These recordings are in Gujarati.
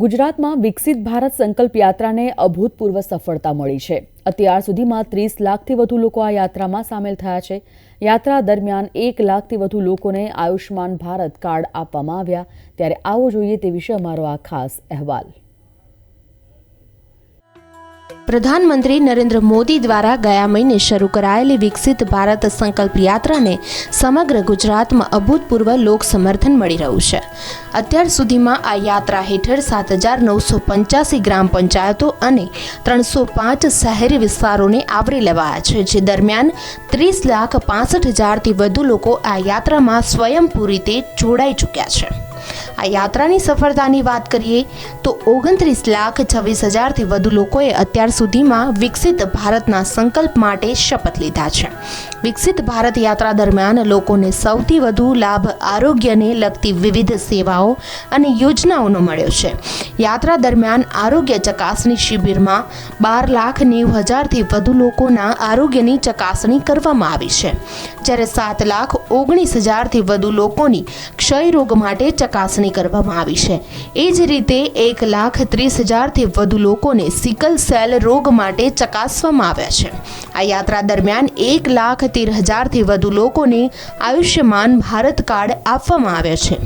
ગુજરાતમાં વિકસિત ભારત સંકલ્પ યાત્રાને અભૂતપૂર્વ સફળતા મળી છે. અત્યાર સુધીમાં ત્રીસ લાખથી વધુ લોકો આ યાત્રામાં સામેલ થયા છે. યાત્રા દરમિયાન એક લાખથી વધુ લોકોને આયુષ્માન ભારત કાર્ડ આપવામાં આવ્યા. ત્યારે આવો જોઈએ તે વિશે અમારો આ ખાસ અહેવાલ. પ્રધાનમંત્રી નરેન્દ્ર મોદી દ્વારા ગયા મહિને શરૂ કરાયેલી વિકસિત ભારત સંકલ્પ યાત્રાને સમગ્ર ગુજરાતમાં અભૂતપૂર્વ લોક સમર્થન મળી રહ્યું છે. અત્યાર સુધીમાં આ યાત્રા હેઠળ સાત હજાર નવસો પંચ્યાસી ગ્રામ પંચાયતો અને ત્રણસો પાંચ શહેરી વિસ્તારોને આવરી લેવાયા છે, જે દરમિયાન ત્રીસ લાખ પાસઠ હજારથી વધુ લોકો આ યાત્રામાં સ્વયંભૂ રીતે જોડાઈ ચૂક્યા છે. આ યાત્રાની સફળતાની વાત કરીએ, તો ઓગણત્રીસ લાખ છવ્વીસ હજારથી વધુ લોકોએ અત્યાર સુધીમાં વિકસિત ભારતના સંકલ્પ માટે શપથ લીધા છે. વિકસિત ભારત યાત્રા દરમિયાન લોકોને સૌથી વધુ લાભ આરોગ્યને લગતી વિવિધ સેવાઓ અને યોજનાઓનો મળ્યો છે. યાત્રા દરમિયાન આરોગ્ય ચકાસણી શિબિરમાં બાર લાખ નેવું હજારથી વધુ લોકોના આરોગ્યની ચકાસણી કરવામાં આવી છે. જ્યારે સાત લાખ ઓગણીસ હજારથી વધુ લોકોની ક્ષય રોગ માટે ચકાસણી કરવામાં આવી છે. એ જ રીતે એક લાખ ત્રીસ હજારથી વધુ લોકોને સિકલ સેલ રોગ માટે ચકાસવામાં આવ્યા છે. આ યાત્રા દરમિયાન એક લાખ તેર હજારથી વધુ લોકોને આયુષ્યમાન ભારત કાર્ડ આપવામાં આવ્યા છે.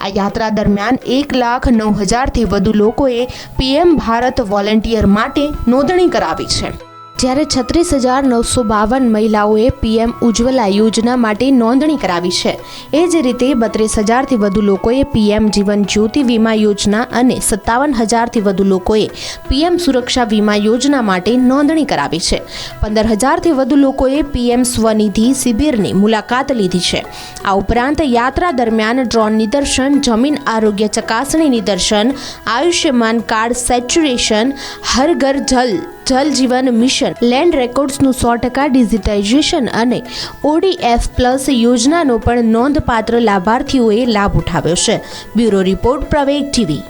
આ યાત્રા દરમિયાન એક લાખ નવ હજારથી વધુ લોકોએ પીએમ ભારત વોલેન્ટિયર માટે નોંધણી કરાવી છે. જ્યારે છત્રીસ હજાર નવસો બાવન મહિલાઓએ પીએમ ઉજ્જવલા યોજના માટે નોંધણી કરાવી છે. એ જ રીતે બત્રીસ હજારથી વધુ લોકોએ પીએમ જીવન જ્યોતિ વીમા યોજના અને સત્તાવન હજારથી વધુ લોકોએ પીએમ સુરક્ષા વીમા યોજના માટે નોંધણી કરાવી છે. પંદર હજારથી વધુ લોકોએ પીએમ સ્વનિધિ શિબિરની મુલાકાત લીધી છે. આ ઉપરાંત યાત્રા દરમિયાન ડ્રોન નિદર્શન, જમીન આરોગ્ય ચકાસણી નિદર્શન, આયુષ્યમાન કાર્ડ સેચ્યુરેશન હર ઘર જલ જલ જીવન મિશન લેન્ડ રેકોર્ડ્સનું સો ટકા ડિજિટાઇઝેશન અને ઓડીએફ પ્લસ યોજનાનો પણ નોંધપાત્ર લાભાર્થીઓએ લાભ ઉઠાવ્યો છે. Bureau report Praveg TV.